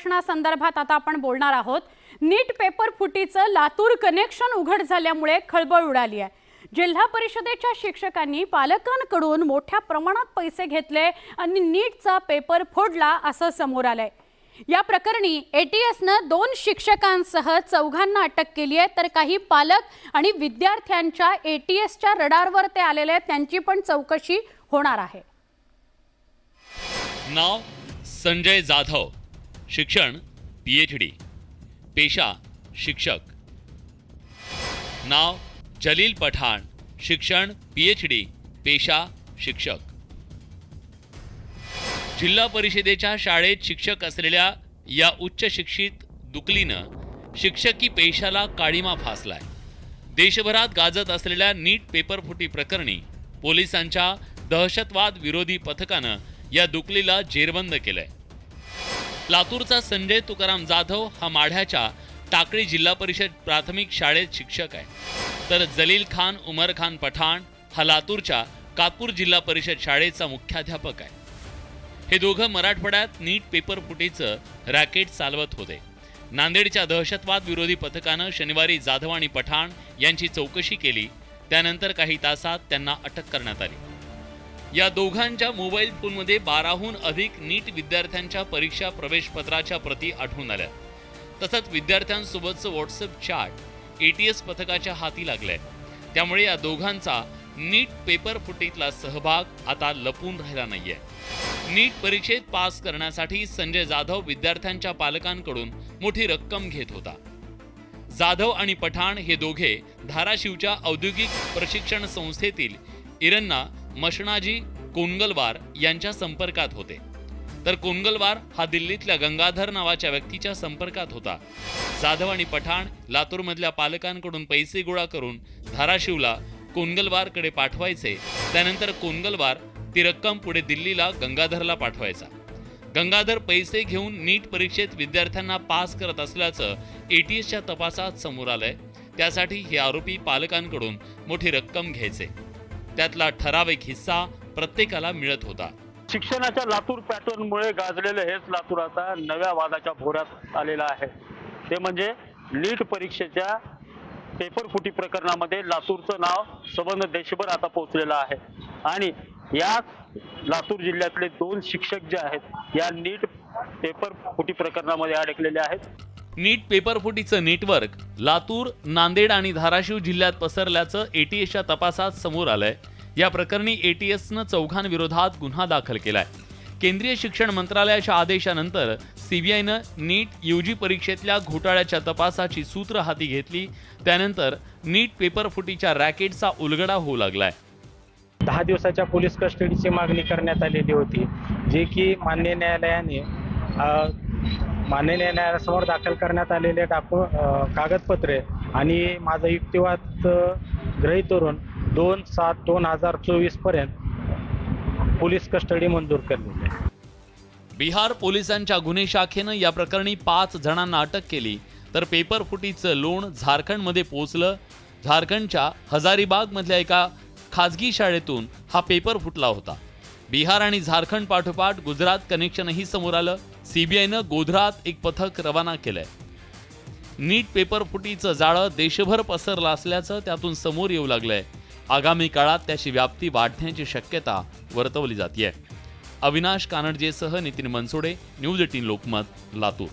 प्रश्नासंदर्भात आता आपण बोलणार आहोत. नीट पेपर फुटीचं लातूर कनेक्शन उघड झाल्यामुळे खळबळ उडाली आहे. जिल्हा परिषदेच्या शिक्षकांनी पालकांकडून मोठ्या प्रमाणात पैसे घेतले आणि नीटचा पेपर फोडला असं समोर आलंय. या प्रकरणी एटीएसनं दोन शिक्षकांसह चौघांना अटक केली आहे. तर काही पालक आणि विद्यार्थ्यांच्या एटीएसच्या रडारवर ते आलेले आहेत. त्यांची पण चौकशी होणार आहे. नाव संजय जाधव. शिक्षण पी एच डी पेशा शिक्षक. नाव जलील पठाण. शिक्षण पी एच डी पेशा शिक्षक. जिल्हा परिषदेच्या शाळेत शिक्षक असलेल्या या उच्च शिक्षित दुकलीनं शिक्षकी पेशाला काळीमा फासलाय. देशभरात गाजत असलेल्या नीट पेपरफुटी प्रकरणी पोलिसांच्या दहशतवाद विरोधी पथकानं या दुकलीला जेरबंद केलंय. लातूरचा संजय तुकाराम जाधव हा माढ्याच्या टाकळी जिल्हा परिषद प्राथमिक शाळेत शिक्षक आहे. तर जलील खान उमर खान पठाण हा लातूरच्या कापूर जिल्हा परिषद शाळेचा मुख्याध्यापक आहे. हे दोघं मराठवाड्यात नीट पेपर फुटीचं रॅकेट चालवत होते. नांदेडच्या दहशतवाद विरोधी पथकानं शनिवारी जाधव आणि पठाण यांची चौकशी केली. त्यानंतर काही तासात त्यांना अटक करण्यात आली. या दोघांच्या मोबाईल फोनमध्ये बाराहून अधिक नीट विद्यार्थ्यांच्या परीक्षा प्रवेशपत्राच्या प्रती आढळून आल्या. तसंच विद्यार्थ्यांसोबतचं व्हॉट्सअप चॅट एटीएस पथकाच्या हाती लागलंय. त्यामुळे या दोघांचा नीट पेपर फुटीतला सहभाग आता लपून राहिला नाहीये. नीट परीक्षेत पास करण्यासाठी संजय जाधव विद्यार्थ्यांच्या पालकांकडून मोठी रक्कम घेत होता. जाधव आणि पठाण हे दोघे धाराशिवच्या औद्योगिक प्रशिक्षण संस्थेतील इरन्ना मशणाजी कोंगलवार यांच्या संपर्कात होते. तर कोंगलवार हा दिल्लीतल्या गंगाधर नावाच्या व्यक्तीच्या संपर्कात होता. जाधव आणि पठाण लातूरमधल्या पालकांकडून पैसे गोळा करून धाराशिवला कोंगलवारकडे पाठवायचे. त्यानंतर कोंगलवार ती रक्कम पुढे दिल्लीला गंगाधरला पाठवायचा. गंगाधर पैसे घेऊन नीट परीक्षेत विद्यार्थ्यांना पास करत असल्याचं एटीएसच्या तपासात समोर आलंय. त्यासाठी हे आरोपी पालकांकडून मोठी रक्कम घ्यायचे. त्यातला ठराविक हिस्सा प्रत्येकाला मिळत होता. शिक्षणाच्या लातूर पॅटर्नमुळे गाजलेलं हेच लातूर आता नव्या वादाच्या भोऱ्यात आलेलं आहे. ते म्हणजे नीट परीक्षेच्या पेपर फुटी प्रकरणामध्ये लातूरचं नाव संबंध देशभर आता पोहोचलेलं आहे. आणि या लातूर जिल्ह्यातले दोन शिक्षक जे आहेत या नीट पेपर फुटी प्रकरणामध्ये अडकलेले आहेत. नीट पेपरफुटीचं नेटवर्क लातूर नांदेड आणि धाराशिव जिल्ह्यात पसरल्याचं एटीएसच्या तपासात समोर आलंय. या प्रकरणी एटीएसनं चौघांविरोधात गुन्हा दाखल केलाय. केंद्रीय शिक्षण मंत्रालयाच्या आदेशानंतर सीबीआयनं नीट यूजी परीक्षेतल्या घोटाळ्याच्या तपासाची सूत्र हाती घेतली. त्यानंतर नीट पेपरफुटीच्या रॅकेटचा उलगडा होऊ लागलाय. दहा दिवसाच्या पोलीस कस्टडीची मागणी करण्यात आलेली होती जे की मान्य न्यायालयाने मान्य न्यायालयासमोर दाखल करण्यात आलेले डाकू कागदपत्रे आणि माझा युक्तिवाद अ, गृहीत धरून दोन सात दोन हजार चोवीसपर्यंत पोलीस कस्टडी मंजूर केलेली आहे बिहार पोलिसांच्या गुन्हे शाखेनं या प्रकरणी पाच जणांना अटक केली. तर पेपर फुटीचं लोण झारखंडमध्ये पोचलं झारखंडच्या हजारीबागमधल्या एका खाजगी शाळेतून हा पेपर फुटला होता. बिहार आणि झारखंड पाठोपाठ गुजरात कनेक्शनही समोर आलं. सीबीआयनं गोधरात एक पथक रवाना केलंय. नीट पेपर फुटीचं जाळं देशभर पसरलं असल्याचं त्यातून समोर येऊ लागलंय. आगामी काळात त्याची व्याप्ती वाढण्याची शक्यता वर्तवली जाते अविनाश कानडजेसह नितीन मनसोडे न्यूज एटीन लोकमत लातूर.